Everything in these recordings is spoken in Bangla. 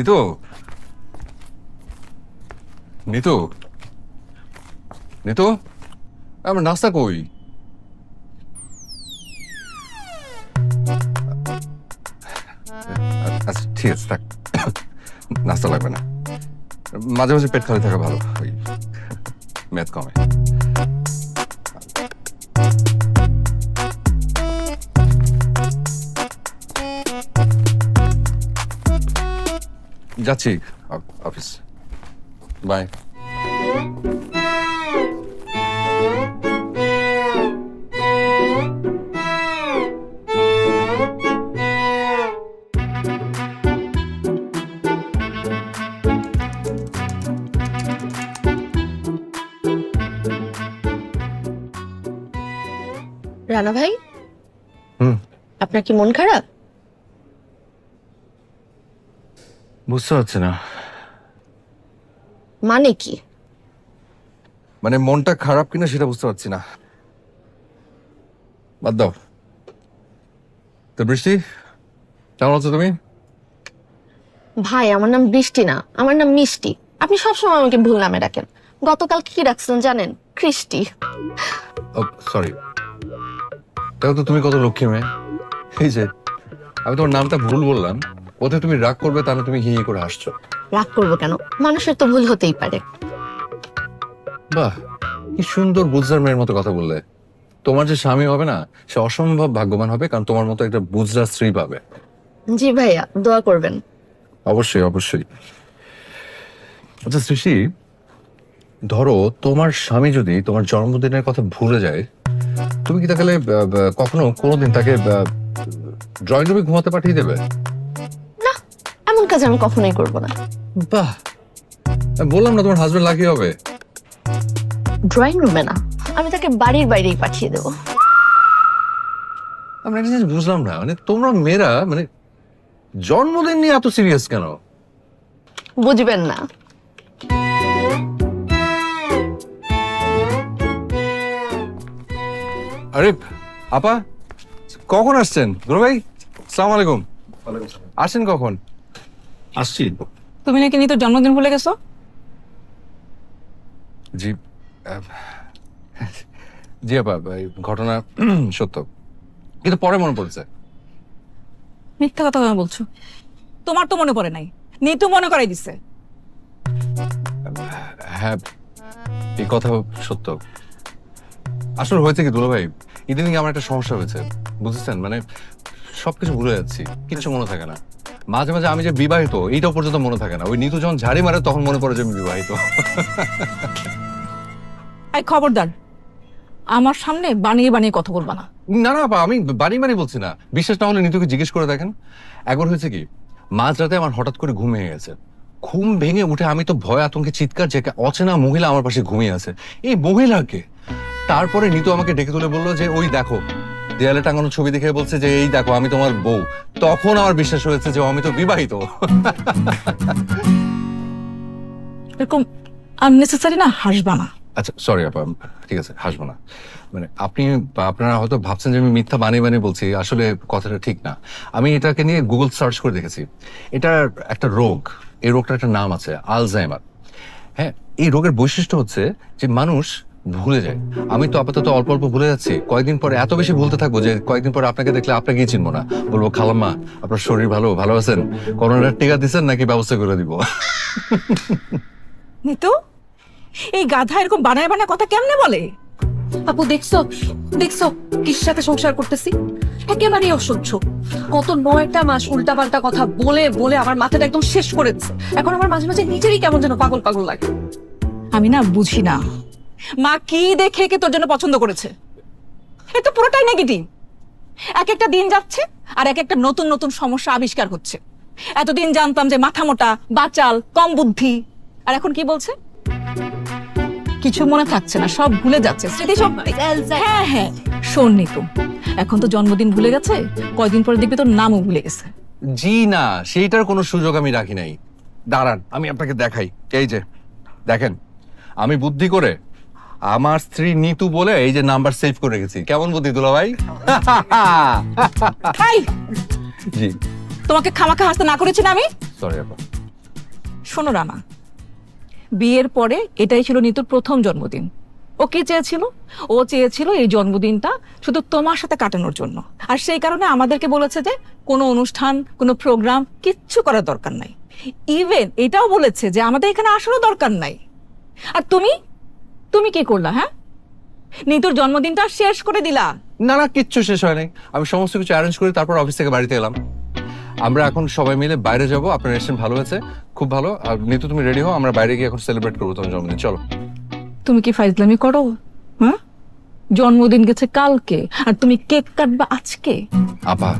নিতু? নিতু? নিতু? আমার নাস্তা কই? আচ্ছা ঠিক আছে, থাক। নাস্তা লাগবে না। মাঝে মাঝে পেট খালি থাকা ভালো। মেদ কমে। যাচ্ছি। অফিস। বাই। রানা ভাই? হুম। আপনার কি মন খারাপ? বুঝতে পারছি না। মানে কি? মানে মনটা খারাপ কিনা সেটা বুঝতে পারছি না। বাদ দাও। তো বৃষ্টি কেমন আছো তুমি? ভাই আমার নাম বৃষ্টি না আমার নাম মিষ্টি। আপনি সবসময় আমাকে ভুল নামে ডাকেন। গতকাল কি রাখছেন জানেন? কৃষ্টি। সরি দেখো তো তুমি কত লক্ষ্মী মেয়ে। এই যে আমি তোমার নামটা ভুল বললাম। ওতে তুমি রাগ করবে তাহলে তুমি হি হি করে হাসছো। রাগ করব কেন? মানুষের তো ভুল হতেই পারে। বাহ কি সুন্দর বুঝদার মেয়ের মতো কথা বললে। তোমার যে স্বামী হবে না সে অসম্ভব ভাগ্যবান হবে কারণ তোমার মতো একটা বুঝদার স্ত্রী পাবে। জি ভাইয়া দোয়া করবেন। অবশ্যই অবশ্যই। আচ্ছা সৃষ্টি ধরো তোমার স্বামী যদি তোমার জন্মদিনের কথা ভুলে যায় তুমি কি তাহলে কখনো কোনোদিন তাকে ড্রয়িং রুমে ঘুমাতে পাঠিয়ে দেবে? এমন কাজ আমি কখনোই করব না। বাহ। বললাম না তোমার হাজবেন্ড লাকি হবে। ড্রয়িং রুমে না আমি তাকে বাড়ির বাইরেই পাঠিয়ে দেবো। আমি একটা জিনিস বুঝলাম না মানে তোমরা মেয়েরা মানে জন্মদিন নিয়ে এত সিরিয়াস কেন? বুঝবেন না। আরে আপা কখন আসছেন? দুরু ভাই সালাম আলাইকুম। আসেন কখন? আসছি তুমি নাকি নিতোর জন্মদিন ভুলে গেছো? জি জি আপা এই ঘটনা সত্য। কিন্তু পরে মনে পড়েছে। মিথ্যা কথা কেন বলছো? তোমার তো মনে পড়ে নাই। নিতু মনে করাই দিছে। হ্যাঁ এই কথা সত্য। আসলে হয়েছে কি দুলো ভাই ইদানিং আমার একটা সমস্যা হয়েছে বুঝেছেন? মানে সবকিছু ভুলে যাচ্ছি কিছু মনে থাকে না। মাঝে মাঝে আমি যে বিবাহিত এইটাও পর্যন্ত মনে থাকে না। ওই নিতু যখন ঝাড়ি মারে তখন মনে পড়ে যে আমি বিবাহিত। এই খবরদার আমার সামনে বানিয়ে বানিয়ে কথা বলবা না। না না আমি বাড়ি বাড়ি বলছি না। বিশ্বাস না হলে নিতুকে জিজ্ঞেস করে দেখেন। একবার হয়েছে কি মাঝরাতে আমার হঠাৎ করে ঘুম ভেঙে গেছে। ঘুম ভেঙে উঠে আমি তো ভয় আতঙ্কে চিৎকার যে অচেনা মহিলা আমার পাশে ঘুমিয়ে আছে। এই মহিলাকে তারপরে নিতু আমাকে ডেকে তুলে বলল যে ওই দেখো দেয়ালে টাঙানো ছবি দেখে বলছে যে এই দেখো আমি তোমার বউ। তখন আমার বিশ্বাস হয়েছে যে আমি তো বিবাহিত। এরকম আননেসেসারি না হাসবা না। আচ্ছা সরি আপা ঠিক আছে হাসবো না। মানে আপনি আপনারা হয়তো ভাবছেন যে আমি মিথ্যা বানিয়ে বানিয়ে বলছি আসলে কথাটা ঠিক না। আমি এটাকে নিয়ে গুগল সার্চ করে দেখেছি। এটার একটা রোগ। এই রোগটার একটা নাম আছে আলজাইমার হ্যাঁ এই রোগের বৈশিষ্ট্য হচ্ছে যে মানুষ ভুলে যায় আমি তো আপাতত অল্প অল্প ভুলে যাচ্ছি। কয়েকদিন পরে এত বেশি ভুলতে থাকব যে কয়েকদিন পরে আপনাকে দেখলে আপনাকেই চিনবো না? বলব খালাম্মা আপনার শরীর ভালো ভালো আছেন? করোনার টিকা দিচ্ছেন নাকি ব্যবস্থা করে দিব? নিতু এই গাধা এরকম বানায় বানায় কথা কেমনে বলে? আপু দেখছ? দেখছ? কির সাথে সংসার করতেছি? একেবারে অসহ্য। কত নয়টা মাস উল্টাপাল্টা কথা বলে বলে আমার মাথাটা একদম শেষ করেছে। এখন আমার মাঝে মাঝে নিজেরই কেমন যেন পাগল পাগল লাগে। আমি না বুঝি না। মা কি দেখে কে তোর জন্য পছন্দ করেছে? এ তো পুরোটাই নেগেটিভ এক একটা দিন যাচ্ছে আর এক একটা নতুন নতুন সমস্যা আবিষ্কার হচ্ছে। এতদিন জানতাম যে মাথা মোটা বাচাল কম বুদ্ধি। আর এখন কি বলছে? কিছু মনে থাকছে না সব ভুলে যাচ্ছে। স্মৃতি সব হ্যাঁ হ্যাঁ। শোন নিতু এখন তো জন্মদিন ভুলে গেছে কয়দিন পরে দেখবি তোর নামও ভুলে গেছে। জি না সেইটার কোনো সুযোগ আমি রাখি নাই। দাঁড়ান আমি আপনাকে দেখাই। এই যে দেখেন আমি বুদ্ধি করে আমার স্ত্রী নিতু বলে এই যে নাম্বার সেভ করে রেখেছি। কেমন বুদ্ধি দুলা ভাই? জি। তোমাকে খামাখা হাসতে না করেছি না আমি? সরি আপা। শোনো রানা বিয়ের পরে এটাই ছিল নিতুর প্রথম জন্মদিন। ও কি চেয়েছিল? ও চেয়েছিল এই জন্মদিনটা শুধু তোমার সাথে কাটানোর জন্য। আর সেই কারণে আমাদেরকে বলেছে যে কোনো অনুষ্ঠান কোনো প্রোগ্রাম কিচ্ছু করার দরকার নাই। ইভেন এটাও বলেছে যে আমাদের এখানে আসারও দরকার নাই। আর তুমি তুমি কি করলা হ্যাঁ? নিতুর জন্মদিনটা শেষ করে দিলা। না না কিচ্ছু শেষ হয় নাই আমি সমস্ত কিছু অ্যারেঞ্জ করে তারপর অফিস থেকে বাড়িতে এলাম। আমরা এখন সবাই মিলে বাইরে যাব। আপনার রেস্টুরেন্ট ভালো হয়েছে খুব ভালো। আর নিতু তুমি রেডি হও। আমরা বাইরে গিয়ে এখন সেলিব্রেট করব তোমার জন্মদিন। চলো। তুমি কি ফাইজলামি করো? হ্যাঁ? জন্মদিন গেছে কালকে। আর তুমি কেক কাটবা আজকে? আপা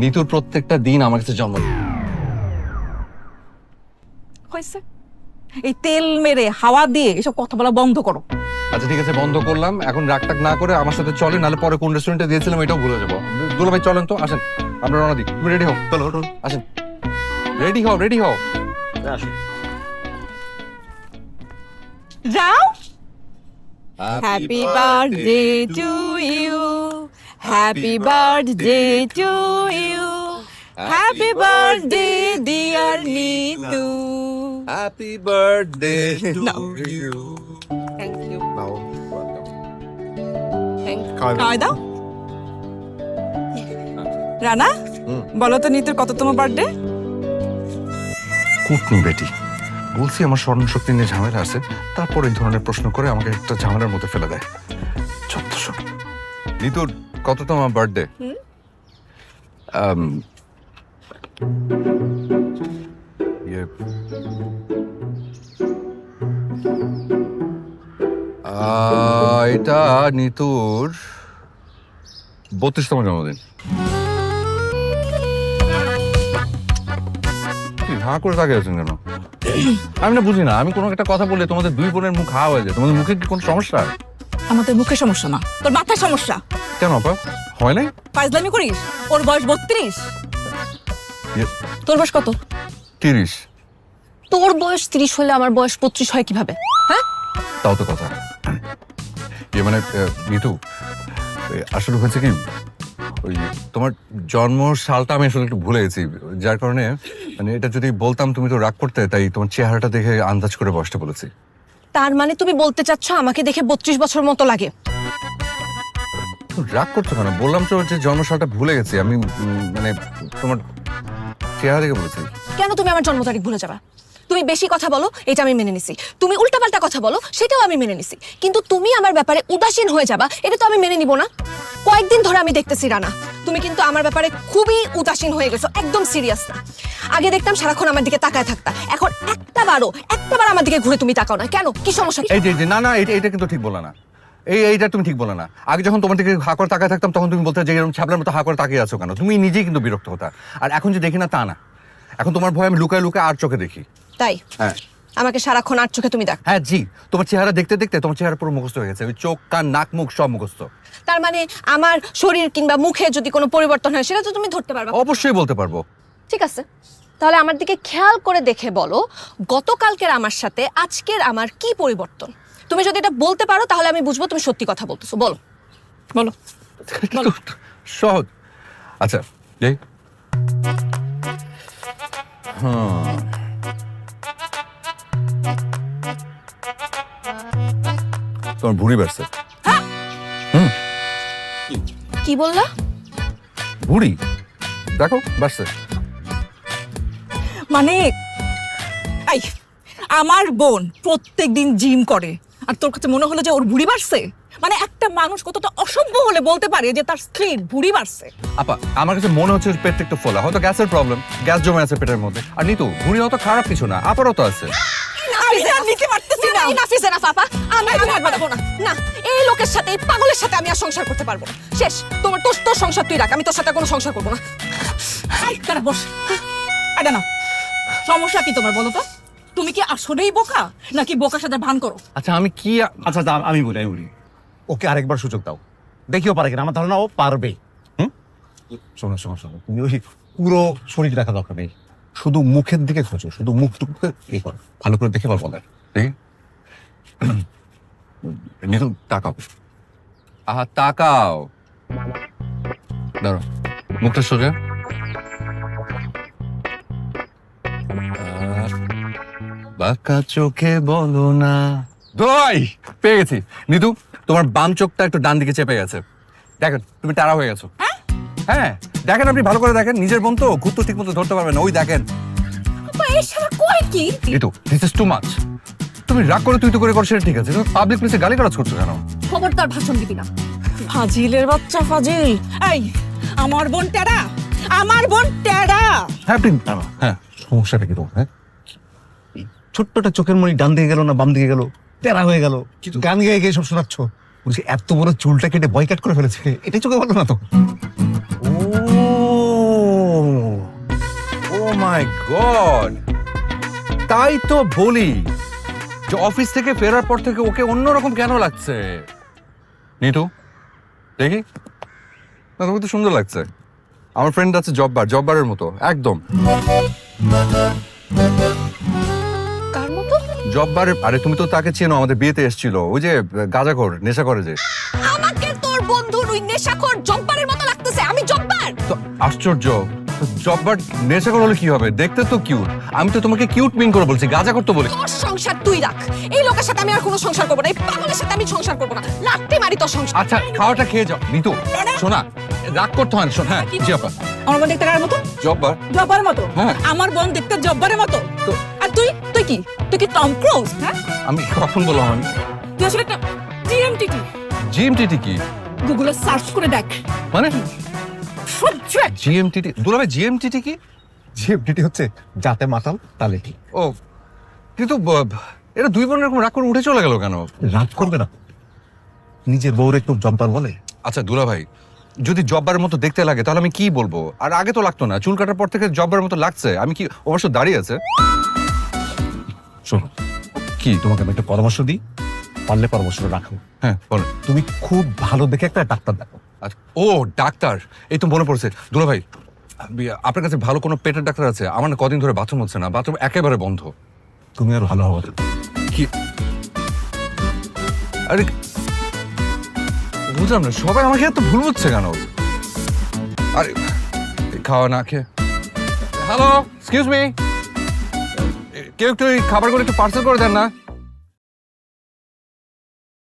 নিতুর প্রত্যেকটা দিন আমার কাছে জন্মদিন। হয়েছে। এই তেল মেরে হাওয়া দিয়ে এসব কথা বলা বন্ধ করো। আচ্ছা ঠিক আছে বন্ধ করলাম। এখন রাগ টাক না করে আমার সাথে চলে নাহলে পরে কোন রেস্টুরেন্টে দিয়েছিলাম এটাও ভুলে যাব। দুলা ভাই চলেন তো আসেন। আমরা রওনা দিই। তুমি রেডি হও? চলো হটুন আসেন। রেডি হও রেডি হও। যাও। Happy birthday to you happy birthday to you happy birthday dear Nitu happy birthday No. You thank you খাওয়াই দাও. রানা হুম। বলো তো নিতুর কততম বার্থডে কুটনি বেটি বলছি আমার স্মরণ শক্তি নিয়ে ঝামেলা আছে তারপর এই ধরনের প্রশ্ন করে আমাকে একটা ঝামেলার মধ্যে ফেলে দেয়। চত্বশ ঋতুর কততম বার্থডে ইয়ে, আহ, এটা নিতুর বত্রিশতম জন্মদিন। হাঁ করে তাকিয়ে আছেন কেন? আমি না বুঝি না আমি কোনো একটা কথা বললে তোমাদের দুই বোনের মুখ হা হয়ে যায়। তোমাদের মুখে কি কোনো সমস্যা? আমাদের মুখে সমস্যা না। তোর মাথায় সমস্যা? কেন আপা? হয় নাই? ফাইজলামি করিস? ওর বয়স বত্রিশ। ইয়ে, তোর বয়স কত? তিরিশ। তোর বয়স তিরিশ হলে আমার বয়স পঁচিশ হয় কীভাবে? হ্যাঁ? তাও তো কথা। ইয়ে মানে আহ, আসলে হয়েছে কি ওই তোমার জন্ম সালটা আমি আসলে একটু ভুলে গেছি যার কারণে মানে এটা যদি বলতাম তুমি তো রাগ করতে তাই তোমার চেহারাটা দেখে আন্দাজ করে বসতে বলেছি। তার মানে তুমি বলতে চাচ্ছ আমাকে দেখে বত্রিশ বছর মতো লাগে? রাগ করছ কেন? বললাম তো যে জন্ম সালটা ভুলে গেছি আমি মানে তোমার চেহারা দেখে বলেছি। কেন তুমি আমার জন্ম তারিখ ভুলে যাবা? তুমি বেশি কথা বলো, এটা আমি মেনে নিছি। তুমি উল্টাপাল্টা কথা বলো, সেটাও আমি মেনে নিছি। কিন্তু তুমি আমার ব্যাপারে উদাসীন হয়ে যাবা, এটা তো আমি মেনে নিব না। কয়েকদিন ধরে আমি দেখতেছি রানা, তুমি কিন্তু আমার ব্যাপারে খুবই উদাসীন হয়ে গেছো, একদম সিরিয়াস না। আগে দেখতাম সারাক্ষণ আমার দিকে তাকায় থাকতা, এখন একটা বারও, একটা বার আমার দিকে ঘুরে তুমি তাকাও না। কেন? কি সমস্যা? এই যে, না না, এটা এটা কিন্তু ঠিক বলে না। এই, এইটা তুমি ঠিক বলে না। আগে যখন তোমার দিকে হা করে তাকায় থাকতাম, তখন তুমি বলতে যে, এরকম ছাপলার মতো হা করে তাকিয়ে আছো কেন? তুমি নিজেই কিন্তু বিরক্ত হতা। আর এখন যে দেখি না, তা না। এখন তোমার ভয় আমি লুকায় লুকায় আর চোখে দেখি। তাই? হ্যাঁ। আমাকে সারাক্ষণ আর চোখে তুমি দেখ। হ্যাঁ জি। তোমার চেহারা দেখতে দেখতে তোমার চেহারা পুরো মুখস্থ হয়ে গেছে। ওই চোখ কান নাক মুখ সব মুখস্থ। তার মানে আমার শরীর কিংবা মুখে যদি কোনো পরিবর্তন হয় সেটা তো তুমি ধরতে পারবে। অবশ্যই বলতে পারব। ঠিক আছে। তাহলে আমার দিকে খেয়াল করে দেখে বলো গতকালকের আমার সাথে আজকের আমার কি পরিবর্তন? তুমি যদি এটা বলতে পারো তাহলে আমি বুঝব তুমি সত্যি কথা বলতেছো। বলো। বলো। বলো। সহজ। আচ্ছা যাই। হ্যাঁ। তোমার ভুঁড়ি বাড়ছে। কি বললা? ভুঁড়ি? দেখো বাড়ছে। মানে আমার বোন প্রত্যেক দিন জিম করে আর তোর কাছে মনে হলো যে ওর ভুঁড়ি বাড়ছে? মানে একটা মানুষ কতটা অসভ্য হলে বলতে পারে যে তার স্ত্রীর ভুড়ি বাড়ছে? আপা আমার কাছে মনে হচ্ছে পেটটা একটু ফোলা। হয়তো গ্যাসের প্রবলেম গ্যাস জমে আছে পেটের মধ্যে। আর নিতু ভুঁড়ি অত খারাপ কিছু না আপারও তো আছে। আমি আর নিতে পারতেছি না। আমি আর পারব না। না, এই লোকের সাথে এই পাগলের সাথে আমি আর সংসার করতে পারব না। শেষ তোমার তোর তোর সংসার তুই রাখ আমি তোর সাথে কোনো সংসার করব না। দাঁড়া, বস। না সমস্যা কি তোমার বলো তো? তুমি কি আসলেই বোকা নাকি বোকার সাথে ভান করো? আচ্ছা আমি কি আচ্ছা আমি বলি আমি বলি। ওকে আরেকবার সুযোগ দাও। দেখিও পারে কিনা আমার ধারণা ও পারবে হুম? শোনো শোনো শোনো তুমি ওই পুরো শরীর দেখা দরকার নেই। শুধু মুখের দিকে খোঁজো, শুধু মুখটুকুকে এ করো, ভালো করে দেখে দেখি? তাকাও। আহা, তাকাও। মুখটা সোজা। বাঁকা চোখে বলো না। দই পেয়ে গেছি। নিতু, তোমার বাম চোখটা একটু ডান দিকে চেপে গেছে। দেখেন তুমি তারা হয়ে গেছো। হ্যাঁ দেখেন আপনি ভালো করে দেখেন নিজের বোন তো খুব তো ঠিক মতো ধরতে পারবেন না। ওই দেখেন। এই কয় দিস ইজ টু মাচ তুমি রাগ করে তুই তো করে করো সেটা ঠিক আছে তুমি পাবলিক প্লেসে গালি গালাজ করছ কেন? খবরদার ভাষণ দিবি না। ফাজিলের বাচ্চা ফাজিল। এই আমার বোন টেরা আমার বোন টেরা। হ্যাঁ আপনি হ্যাঁ সমস্যাটা কি তোমার হ্যাঁ? ছোট্টটা চোখের মনি ডান দিকে গেল না বাম দিকে গেল? তেরা হয়ে গেল। গান গেয়ে গিয়ে সব শোনাচ্ছ। বলছি এত বড় চুলটা কেটে বয়কাট করে ফেলেছে। এটাই চোখে বলো না তো? মাই গড তাই তো বলি যে অফিস থেকে ফেরার পর থেকে ওকে অন্যরকম কেন লাগছে? নিতু দেখি। না তোমাকে তো সুন্দর লাগছে। আমার ফ্রেন্ড আছে জব্বার জব্বারের মতো একদম। কার মতো? জব্বারের আরে তুমি তো তাকে চেনো আমাদের বিয়েতে এসেছিল। ওই যে গাঁজাখোর নেশা করে যে। আমাকে তোর বন্ধুর ওই নেশাখোর জব্বারের মতো লাগতেছে। আমি জব্বার! তো আশ্চর্য। জব্বার নেশাখোর হলে কি হবে? দেখতে তো কিউট আমি তো তোমাকে কিউট মিন করে বলছি গাঁজাখোর তো বলি তোর সংসার তুই রাখ। এই লোকের সাথে আমি আর কোনো সংসার করব না এই পাগলের সাথে আমি সংসার করব না। লাটতে মারি তোর সংসার। আচ্ছা খাওয়াটা খেয়ে যাও। নিতু শোনা রাগ করতে হয় না শোন হ্যাঁ জি আপা। আমার বোন দেখতে কার মতো? জব্বার। জব্বারের মতো? হ্যাঁ। আমার বোন দেখতে জব্বারের মতো? তো- আর তুই? তুই কি? তুই কি টম ক্রুজ? হ্যাঁ? আমি কখন বললাম আমি? তুই আসলে একটা জিএমটিটি। জিএমটিটি কি? গুগলে সার্চ করে দেখ। মানে? সহ্য! এক- জিএমটিটি দুলাভাই জিএমটিটি কি? জিএফডিটি হচ্ছে যাতে মাতাল তালে ঠিক ও কিন্তু এটা দুই বোন এরকম রাগ করে উঠে চলে গেল কেন? রাগ করবে না। নিজের বউর একটু জব্বার বলে। আচ্ছা দুলাভাই যদি জব্বারের মতো দেখতে লাগে তাহলে আমি কি বলব? আর আগে তো লাগতো না চুল কাটার পর থেকে জব্বারের মতো লাগছে আমি কি অবশ্য দাঁড়িয়ে আছে? শোনো কি তোমাকে আমি একটা পরামর্শ দিই? পারলে পরামর্শটা রাখো। হ্যাঁ বলেন তুমি খুব ভালো দেখে একটা ডাক্তার দেখো। ও ডাক্তার। এই তো মনে পড়ছে। দুলা ভাই আপনার কাছে ভালো কোনো পেটের ডাক্তার আছে? আমার না কদিন ধরে বাথরুম হচ্ছে না বাথরুম একেবারে বন্ধ। তুমি আর ভালো হবে। কি? আরে বুঝলাম না সবাই আমাকে এত ভুল হচ্ছে কেন? আরে খাওয়া না খেয়ে। হ্যালো এক্সকিউজ মি কেউ একটু খাবারগুলো একটু পার্সেল করে দেন না।